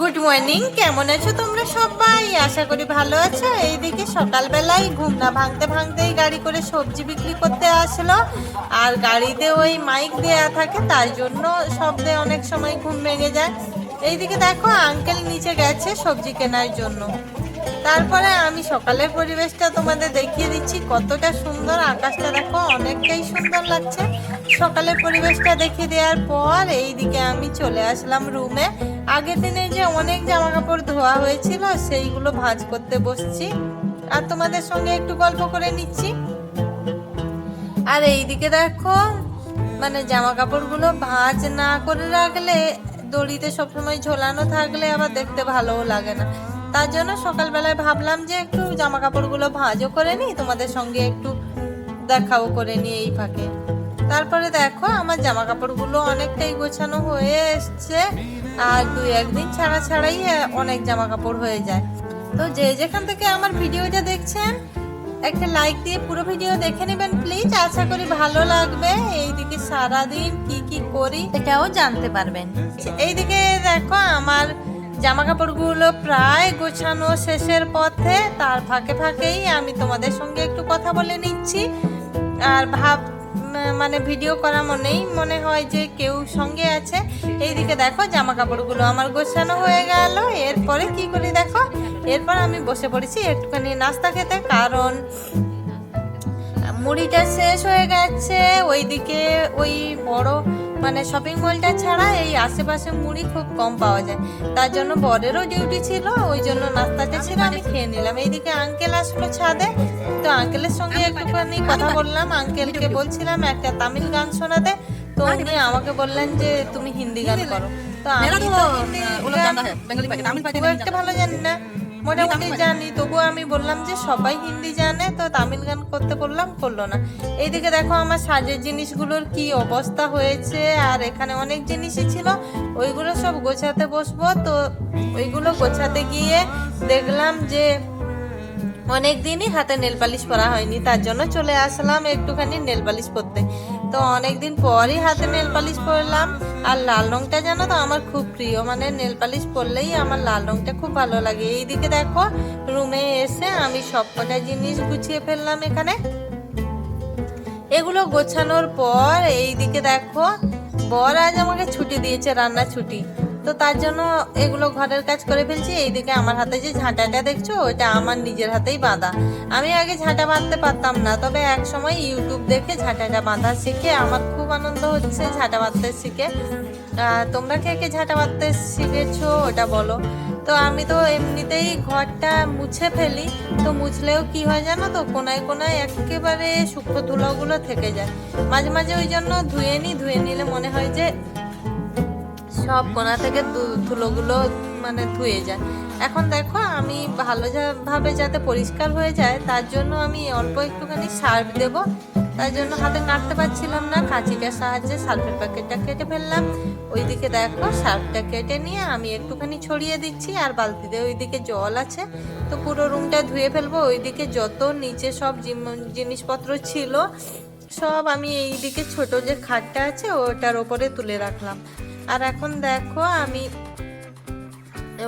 Good morning কেমন আছো তোমরা সবাই? আশা করি ভালো আছো। এইদিকে সকালবেলায় ঘুম না ভাঙতে ভাঙতেই গাড়ি করে সবজি বিক্রি করতে আসলো। আর গাড়িতে ওই মাইক দেয়া থাকে, তাই জন্য শব্দে অনেক সময় ঘুম ভেঙে যায়। এইদিকে দেখো আঙ্কেল নিচে গেছে সবজি কেনার জন্য। তারপরে আমি সকালের পরিবেশটা তোমাদের দেখিয়ে দিচ্ছি। কতটা সুন্দর আকাশটা দেখো, অনেকটাই সুন্দর লাগছে। সকালের পরিবেশটা দেখিয়ে দেওয়ার পর এইদিকে আমি চলে আসলাম রুমে আগের দিনে যে অনেক জামা কাপড় ধোয়া হয়েছিল, সেইগুলো ভাঁজ করতে বসছি। আর তোমাদের সঙ্গে একটু গল্প করে নিচ্ছি। আর এইদিকে দেখো মানে জামা কাপড়গুলো ভাঁজ না করে রাখলে দড়িতে সবসময় ঝোলানো থাকলে আবার দেখতে ভালোও লাগে না। তার জন্য সকালবেলায় ভাবলাম যে একটু জামা কাপড়গুলো ভাঁজও করে নিই, তোমাদের সঙ্গে একটু দেখাও করে নিই এই ফাঁকে। তারপরে দেখো, আমার জামা কাপড়গুলো অনেকটাই গোছানো হয়ে এসছে। আর দুই একদিন ছাড়া ছাড়াই অনেক জামা কাপড় হয়ে যায়। তো যে যেখান থেকে আমার ভিডিওটা দেখছেন, একটা লাইক দিয়ে পুরো ভিডিও দেখে নেবেন প্লিজ আশা করি ভালো লাগবে। এইদিকে সারাদিন কি কি করি এটাও জানতে পারবেন। এইদিকে দেখো, আমার জামা কাপড়গুলো প্রায় গোছানো শেষের পথে, তার ফাঁকে ফাঁকেই আমি তোমাদের সঙ্গে একটু কথা বলে নিচ্ছি। আর ভাব মানে ভিডিও করা মনেই মনে হয় যে কেউ সঙ্গে আছে। এইদিকে দেখো জামা কাপড়গুলো আমার গোছানো হয়ে গেল। এরপরে কি করি দেখো? এরপর আমি বসে পড়েছি একটুখানি নাস্তা খেতে, কারণ মুড়িটা শেষ হয়ে গেছে। ওইদিকে ওই বড় মানে শপিং মলটা ছাড়া এই আশেপাশে মুড়ি খুব কম পাওয়া যায়। তার জন্য বরেরও ডিউটি ছিল ওই জন্য নাস্তাটা ছিল আমি খেয়ে নিলাম। এইদিকে আঙ্কেল আসলো ছাদে তো আঙ্কেলের সঙ্গে একটুখানি কথা বললাম। আঙ্কেলকে বলছিলাম একটা তামিল গান শোনাতে। তো উনি আমাকে বললেন যে তুমি হিন্দি গান করো। তো আমি তো হিন্দি গান খুব একটা ভালো জানি না। মোটামুটি জানি, তবুও আমি বললাম যে সবাই হিন্দি জানে, তো তামিল গান করতে বললাম, করল না। এইদিকে দেখো আমার সাজের জিনিসগুলোর কি অবস্থা হয়েছে, আর এখানে অনেক জিনিসই ছিল, ওইগুলো সব গোছাতে বসবো, তো ওইগুলো গোছাতে গিয়ে দেখলাম যে অনেক দিনই হাতে নেল পালিশ করা হয়নি, তার জন্য চলে আসলাম একটুখানি নেল পালিশ করতে। তো অনেকদিন পরই হাতে নেল পালিশ পরলাম। আর লাল রংটা জানো তো আমার খুব প্রিয় মানে নেল পালিশ পরলেই আমার লাল রংটা খুব ভালো লাগে। এইদিকে দেখো, রুমে এসে আমি সব কটা জিনিস গুছিয়ে ফেললাম এখানে। এগুলো গোছানোর পর এইদিকে দেখো, বর আজ আমাকে ছুটি দিয়েছে, রান্না ছুটি। তো তার জন্য এগুলো ঘরের কাজ করে ফেলছি। এইদিকে আমার হাতে যে ঝাঁটাটা দেখছ ওটা আমার নিজের হাতেই বাঁধা। আমি আগে ঝাঁটা বাঁধতে পারতাম না, তবে এক সময় ইউটিউব দেখে ঝাঁটাটা বাঁধা শিখে আমার খুব আনন্দ হচ্ছে ঝাঁটা বাঁধতে শিখে। তোমরা কে কে ঝাঁটা বাঁধতে শিখেছো ওটা বলো। তো আমি তো এমনিতেই ঘরটা মুছে ফেলি, তো মুছলেও কি হয় জানো তো, কোনায় কোনায় একেবারে সূক্ষ্ম ধুলোগুলো থেকে যায়। মাঝে মাঝে ওই জন্য ধুয়ে নিই ধুয়ে নিলে মনে হয় যে সব কোনা থেকে ধুলোগুলো মানে ধুয়ে যায়। এখন দেখো আমি ভালো যা- ভাবে যাতে পরিষ্কার হয়ে যায়, তার জন্য আমি অল্প একটুখানি সার্ফ দেব। তার জন্য হাতে কাটতে পারছিলাম না, কাঁচিটার সাহায্যে সার্ফের প্যাকেটটা কেটে ফেললাম। ওইদিকে দেখো সার্ফটা কেটে নিয়ে আমি একটুখানি ছড়িয়ে দিচ্ছি, আর বালতিতে ওইদিকে জল আছে। তো পুরো রুমটা ধুয়ে ফেলব। ওইদিকে যত নিচে সব জিনিসপত্র ছিল, সব আমি এইদিকে ছোট যে খাটটা আছে, ওটার ওপরে তুলে রাখলাম। আর এখন দেখো আমি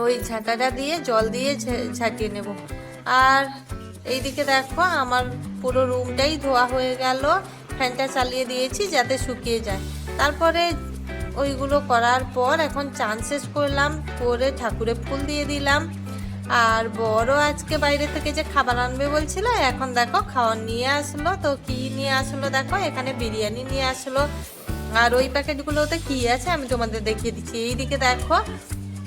ওই ঝাঁটাটা দিয়ে জল দিয়ে ঝাঁটিয়ে নেব। আর এইদিকে দেখো আমার পুরো রুমটাই ধোয়া হয়ে গেল। ফ্যানটা চালিয়ে দিয়েছি যাতে শুকিয়ে যায়। তারপরে ওইগুলো করার পর এখন চান্সেস করলাম, করে ঠাকুরে ফুল দিয়ে দিলাম। আর বড় আজকে বাইরে থেকে যে খাবার আনবে বলছিল, এখন দেখো খাওয়ার নিয়ে আসলো। তো কি নিয়ে আসলো দেখো, এখানে বিরিয়ানি নিয়ে আসলো। আর ওই প্যাকেটগুলোতে কি আছে আমি তোমাদের দেখিয়ে দিচ্ছি। এইদিকে দেখো,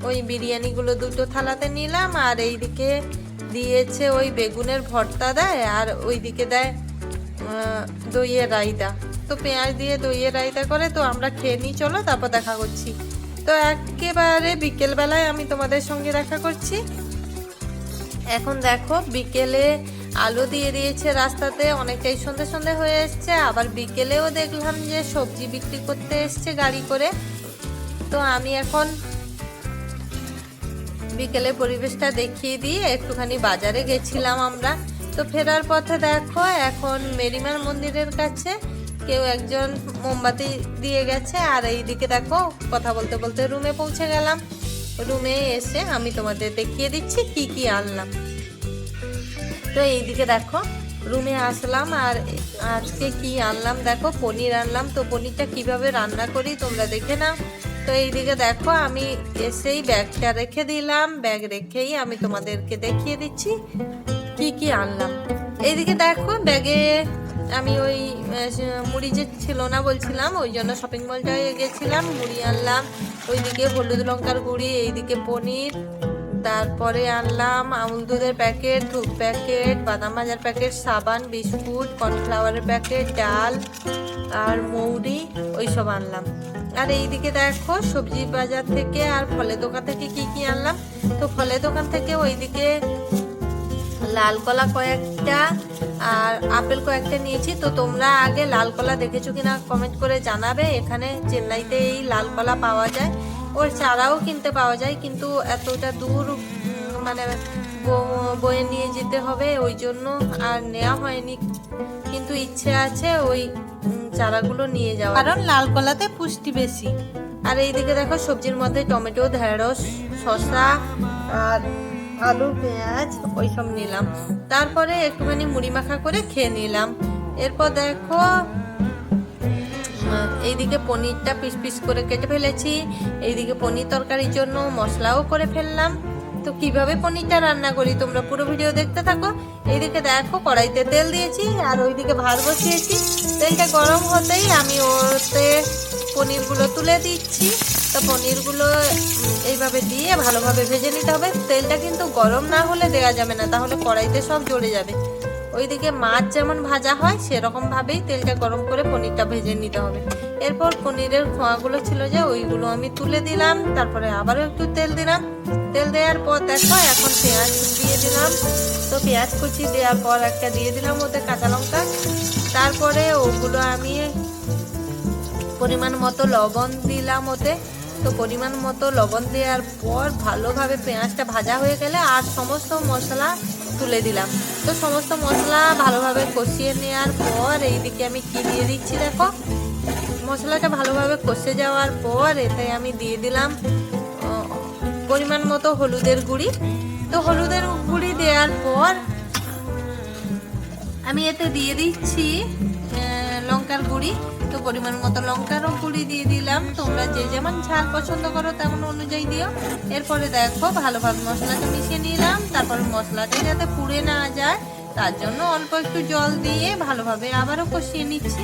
ওই বিরিয়ানিগুলো দুটো থালাতে নিলাম, আর এইদিকে দিয়েছে ওই বেগুনের ভর্তা দেয়, আর ওইদিকে দেয় দইয়ের রায়তা। তো পেঁয়াজ দিয়ে দইয়ের রায়তা করে, তো আমরা খেয়ে নিই, চলো তারপর দেখা করছি। তো একেবারে বিকেলবেলায় আমি তোমাদের সঙ্গে দেখা করছি। এখন দেখো বিকেলে আলো দিয়ে দিয়েছে রাস্তাতে, অনেকটাই সন্ধে সন্ধে হয়ে এসছে। আবার বিকেলেও দেখলাম যে সবজি বিক্রি করতে এসছে গাড়ি করে। তো আমি এখন বিকেলে পরিবেশটা দেখিয়ে দিয়ে একটুখানি বাজারে গেছিলাম আমরা। তো ফেরার পথে দেখো, এখন মেরিমার মন্দিরের কাছে কেউ একজন মোমবাতি দিয়ে গেছে। আর এইদিকে দেখো, কথা বলতে বলতে রুমে পৌঁছে গেলাম। রুমে এসে আমি তোমাদের দেখিয়ে দিচ্ছি কি কি আনলাম। তো এইদিকে দেখো, রুমে আসলাম আর আজকে কি আনলাম? দেখো, পনির আনলাম। তো পনিরটা কীভাবে রান্না করি তোমরা দেখে নাও। তো এইদিকে দেখো, আমি এসেই ব্যাগটা রেখে দিলাম। ব্যাগ রেখেই আমি তোমাদেরকে দেখিয়ে দিচ্ছি কি কি আনলাম। এইদিকে দেখো, ব্যাগে আমি ওই মুড়ি যে ছিল না বলছিলাম, ওই জন্য শপিং মলটায় গেছিলাম, মুড়ি আনলাম। ওইদিকে হলুদ লঙ্কার গুঁড়ি, এইদিকে পনির। তারপরে আনলাম আমুল দুধের প্যাকেট, ধূপ প্যাকেট, বাদাম ভাজার প্যাকেট, সাবান, বিস্কুট, কর্নফ্লাওয়ারের প্যাকেট, ডাল আর মৌরি ওইসব আনলাম। আর এইদিকে দেখো, সবজি বাজার থেকে আর ফলের দোকান থেকে কি কি আনলাম? তো ফলের দোকান থেকে ওইদিকে লাল কলা কয়েকটা আর আপেল কয়েকটা নিয়েছি। তো তোমরা আগে লাল কলা দেখেছ কিনা কমেন্ট করে জানাবে। এখানে চেন্নাইতে এই লাল কলা পাওয়া যায়। ওর চারাও কিনতে পাওয়া যায় কিন্তু এতটা দূর মানে বয়ে নিয়ে যেতে হবে ওই জন্য আর নেওয়া হয়নি। কিন্তু ইচ্ছে আছে ওই চারাগুলো নিয়ে যাওয়া কারণ লাল কলাতে পুষ্টি বেশি। আর এইদিকে দেখো সবজির মধ্যে টমেটো ঢেঁড়স শসা আর আলু পেঁয়াজ ওইসব নিলাম। তারপরে একটুখানি মুড়ি মাখা করে খেয়ে নিলাম। এরপর দেখো এইদিকে পনিরটা পিস পিস করে কেটে ফেলেছি। এইদিকে পনির তরকারির জন্য মশলাও করে ফেললাম। তো কীভাবে পনিরটা রান্না করি তোমরা পুরো ভিডিও দেখতে থাকো। এইদিকে দেখো, কড়াইতে তেল দিয়েছি আর ওইদিকে ভাত বসিয়েছি। তেলটা গরম হতেই আমি ওতে পনিরগুলো তুলে দিচ্ছি। তো পনিরগুলো এইভাবে দিয়ে ভালোভাবে ভেজে নিতে হবে। তেলটা কিন্তু গরম না হলে দেওয়া যাবে না, তাহলে কড়াইতে সব জড়ে যাবে। ওইদিকে মাছ যেমন ভাজা হয়, সেরকম ভাবেই তেলটা গরম করে পনিরটা ভেজে নিতে হবে। এরপর পনিরের খোয়াগুলো ছিল যে, ওইগুলো আমি তুলে দিলাম, তারপরে আবারও একটু তেল দিলাম। তেল দেওয়ার পর দেখো, এখন পেঁয়াজ দিয়ে দিলাম। তো পেঁয়াজ কুচি দেওয়ার পর একটা দিয়ে দিলাম ওতে কাঁচা লঙ্কা। তারপরে ওগুলো আমি পরিমাণ মতো লবণ দিলাম ওতে। তো পরিমাণ মতো লবণ দেওয়ার পর ভালোভাবে পেঁয়াজটা ভাজা হয়ে গেলে আর সমস্ত মশলা তুলে দিলাম। তো সমস্ত মশলা ভালোভাবে কষিয়ে নেওয়ার পর এইদিকে আমি কি দিয়ে দিচ্ছি দেখো? মশলাটা ভালোভাবে কষে যাওয়ার পর এতে আমি দিয়ে দিলাম পরিমাণ মতো হলুদের গুঁড়ি। তো হলুদের গুঁড়ি দেওয়ার পর আমি এতে দিয়ে দিচ্ছি লঙ্কার গুঁড়ি। তো পরিমাণ মতো লঙ্কারও গুঁড়ি দিয়ে দিলাম। তোমরা যে যেমন ঝাল পছন্দ করো তেমন অনুযায়ী দিও। এরপরে দেখো ভালোভাবে মশলাটা মিশিয়ে নিলাম। তারপর মশলাটা যাতে পুড়ে না যায়, তার জন্য অল্প একটু জল দিয়ে ভালোভাবে আবারও কষিয়ে নিচ্ছি।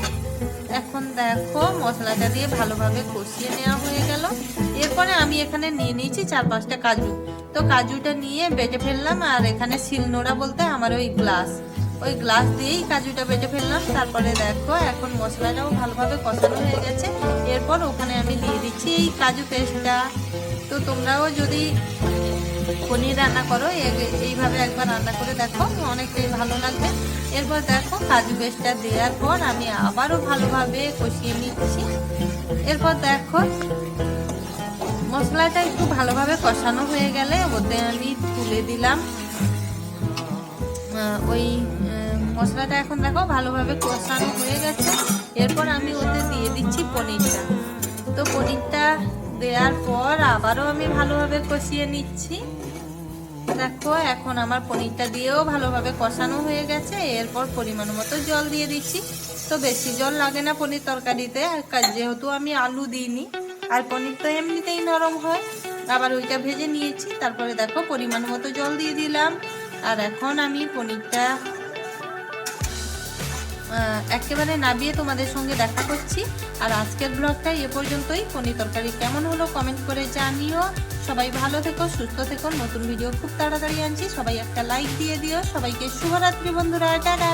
এখন দেখো মশলাটা দিয়ে ভালোভাবে কষিয়ে নেওয়া হয়ে গেল। এরপরে আমি এখানে নিয়ে নিয়েছি চার পাঁচটা কাজু। তো কাজুটা নিয়ে বেটে ফেললাম, আর এখানে শিলনোড়া বলতে আমার ওই গ্লাস। ওই গ্লাস দিয়েই কাজুটা বেটে ফেললাম। তারপরে দেখো, এখন মশলাটাও ভালোভাবে কষানো হয়ে গেছে। এরপর ওখানে আমি দিয়ে দিচ্ছি এই কাজু পেস্টটা। তো তোমরাও যদি পনির রান্না করো এইভাবে একবার রান্না করে দেখো, অনেকটাই ভালো লাগবে। এরপর দেখো, কাজু পেস্টটা দেওয়ার পর আমি আবারও ভালোভাবে কষিয়ে নিচ্ছি। এরপর দেখো, মশলাটা একটু ভালোভাবে কষানো হয়ে গেলে ওতে আমি তুলে দিলাম ওই মশলাটা এখন দেখো ভালোভাবে কষানো হয়ে গেছে। এরপর আমি ওতে দিয়ে দিচ্ছি পনিরটা। তো পনিরটা দেওয়ার পর আবারও আমি ভালোভাবে কষিয়ে নিচ্ছি। দেখো, এখন আমার পনিরটা দিয়েও ভালোভাবে কষানো হয়ে গেছে। এরপর পরিমাণ মতো জল দিয়ে দিচ্ছি। তো বেশি জল লাগে না পনির তরকারিতে। যেহেতু আমি আলু দিইনি, আর পনির তো এমনিতেই নরম হয়। আবার ওইটা ভেজে নিয়েছি। তারপরে দেখো, পরিমাণ মতো জল দিয়ে দিলাম। আর এখন আমি পনিরটা একেবারে নাবিয়ে তোমাদের সঙ্গে দেখা করছি। আর আজকের ব্লগটা এ পর্যন্তই। পনির তরকারি কেমন হলো কমেন্ট করে জানিও। সবাই ভালো থেকো, সুস্থ থেকো। নতুন ভিডিও খুব তাড়াতাড়ি আনছি। সবাই একটা লাইক দিয়ে দিও। সবাইকে শুভরাত্রি বন্ধুরা। টাটা!